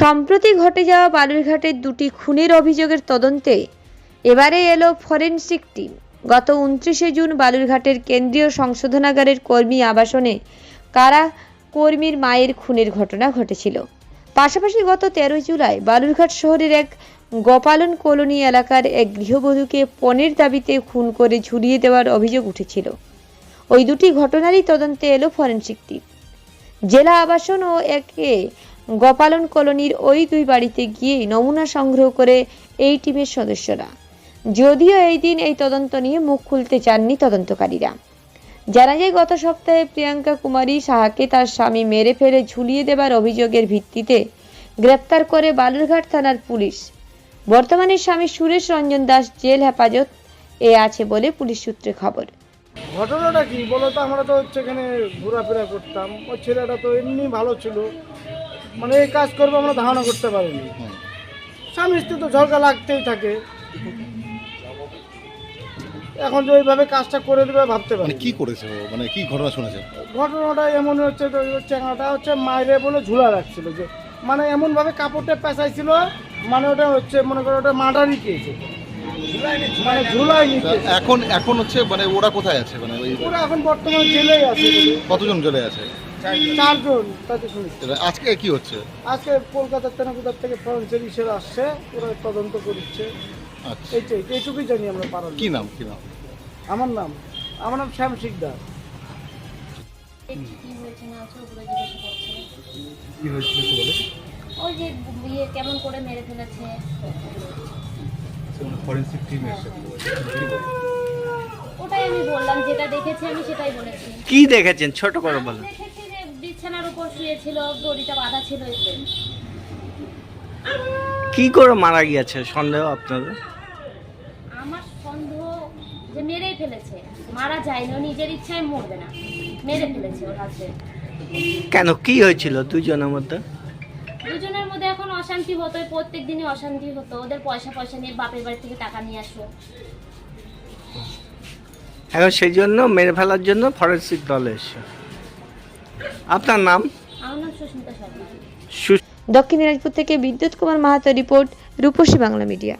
সম্প্রতি ঘটে যাওয়া বালুরঘাটের দুটি খুনের অভিযোগের তদন্তে এবারে এলো ফরেনসিক টিম। গত উনত্রিশে জুন বালুরঘাটের কেন্দ্রীয় সংশোধনাগারের কর্মী আবাসনে কারা কর্মীর মায়ের খুনের ঘটনা ঘটেছিল। পাশাপাশি গত তেরোই জুলাই বালুরঘাট শহরের এক গোপালন কলোনি এলাকার এক গৃহবধূকে পণের দাবিতে খুন করে ঝুলিয়ে দেওয়ার অভিযোগ উঠেছিল। ওই দুটি ঘটনারই তদন্তে এলো ফরেনসিক টিম। জেলা আবাসন ও একে গোপালন কলোনির ওই দুই বাড়িতে গিয়ে নমুনা সংগ্রহ করে এই টিমের সদস্যরা। যদিও এই দিন এই তদন্ত নিয়ে মুখ খুলতে চাননি তদন্তকারীরা। জানা যায়, গত সপ্তাহে প্রিয়াঙ্কা কুমারী সাহাকে তার স্বামী মেরে ফেলে ঝুলিয়ে দেবার অভিযোগের ভিত্তিতে গ্রেপ্তার করে বালুরঘাট থানার পুলিশ। বর্তমানে স্বামী সুরেশ রঞ্জন দাস জেল হেফাজত এ আছে বলে পুলিশ সূত্রে খবর। ঘটনাটা কি? বলো তো, আমরা তো হচ্ছে এখানে ঘোরাফেরা করতাম। ওই ছেলেটা তো এমনি ভালো ছিল। মানে এই কাজ করব আমরা ধারণা করতে পারিনি। স্বামী স্ত্রী তো ঝগড়া লাগতেই থাকে। এখন যে ওইভাবে কাজটা করে দেবে ভাবতে পারি মানে কি করেছে ও? মানে কি ঘটনা শুনেছে? ঘটনাটা এমন হচ্ছে তো ওই চ্যাংড়াটা হচ্ছে মায়েরে বলে ঝুলা রাখছিল যে মানে এমনভাবে কাপড়টা পেঁচাইছিল মানে ওটা হচ্ছে মনে করো ওটা মার্ডারই খেয়েছে মানে ঝুলাই এখন এখন হচ্ছে মানে ওরা কোথায় আছে? মানে ওই ওরা এখন বর্তমানে জেলেই আছে। কতজন চলে আছে? চারজন তাতে শুনেছি আজকে কি হচ্ছে? আজকে কলকাতার থেকে কোথার থেকে ফরেন্সিক হিসেবে আসছে ওরা তদন্ত করছে আচ্ছা। এইটাই এইটুকুই জানি আমরা পারার কি নাম কি নাম? আমার নাম আমার নাম শ্যাম শিকদার। কি হয়েছিল বলে। ওই যে বিয়ে কেমন করে মেরে ফেলেছে। ফরেন্সিক টিম এসে ওটাই আমি বললাম যেটা দেখেছি আমি সেটাই বলেছি। কি দেখেছেন? ছোট করে বলুন উপর শুয়েছিল দড়িটা বাঁধা ছিল এতে কি করে মারা গিয়েছে? সন্দেহ আপনাদের? আমার সন্দেহ যে মেরেই ফেলেছে। মারা যায়নি ও নিজের ইচ্ছায় মরবে না। মেরে ফেলেছে ওর হাজবেন্ড কেন? কি হয়েছিল দুজনের মধ্যে? দুজনের মধ্যে এখন অশান্তি হতো প্রত্যেক দিনই অশান্তি হতো। ওদের পয়সা পয়সা নিয়ে বাপের বাড়ি থেকে টাকা নিয়ে আসো। এখন সেই জন্য মেরে ফেলার জন্য ফরেন্সিক দল এসছে। আপনার নাম? দক্ষিণ দিনাজপুর থেকে বিদ্যুৎ কুমার মাহাতো রিপোর্ট রূপসী বাংলা মিডিয়া।